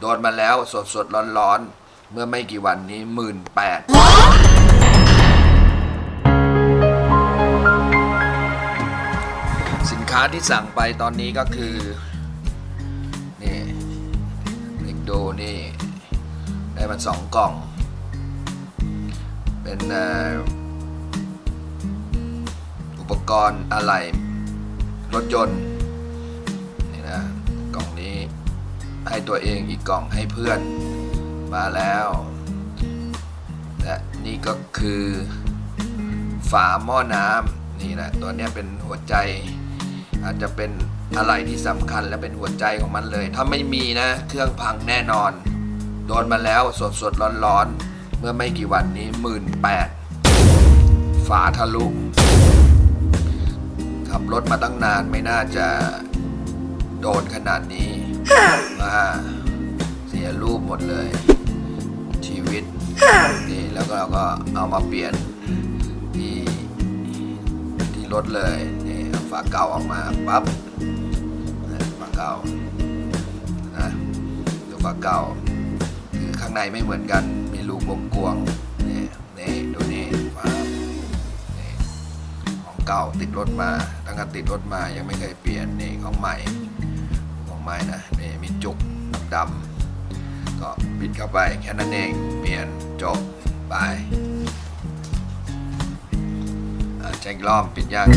โดนมาแล้วสดสดร้อนร้อนๆ เมื่อไม่กี่วันนี้หมื่นแปดสินค้าที่สั่งไปตอนนี้ก็คือ นี่เล็กโดนี่ ได้มาสองกล่อง เป็นเอ่ออุปกรณ์อะไรรถยนต์ ให้ตัวเองอีกกล่องให้เพื่อน มาแล้วและนี่ก็คือฝาหม้อน้ำนี่แหละตัวเนี้ยเป็นหัวใจ อาจจะเป็นอะไรที่สำคัญและเป็นหัวใจของมันเลย ถ้าไม่มีนะ เครื่องพังแน่นอน โดนมาแล้วสดสดร้อนร้อนๆเมื่อไม่กี่วันนี้หมื่นแปดฝาทะลุขับรถมาตั้งนานไม่น่าจะโดนขนาดนี้ มาเสียรูปหมดเลย ชีวิตนี่แล้วก็เราก็เอามาเปลี่ยนที่ที่รถเลยนี่ฝาเก่าออกมาปั๊บฝาเก่านะดูฝาเก่าคือข้างในไม่เหมือนกันมีรูกกวงๆนี่นี่ดูนี่ฟ้านี่ของเก่าติดรถมาตั้งแต่ติดรถมายังไม่เคยเปลี่ยนนี่ของใหม่ ไม้นะนี่มีจุกดำก็ปิดเข้าไปแค่นั้นเองเปลี่ยนจบไปอะแจ็ครอบปิดยัง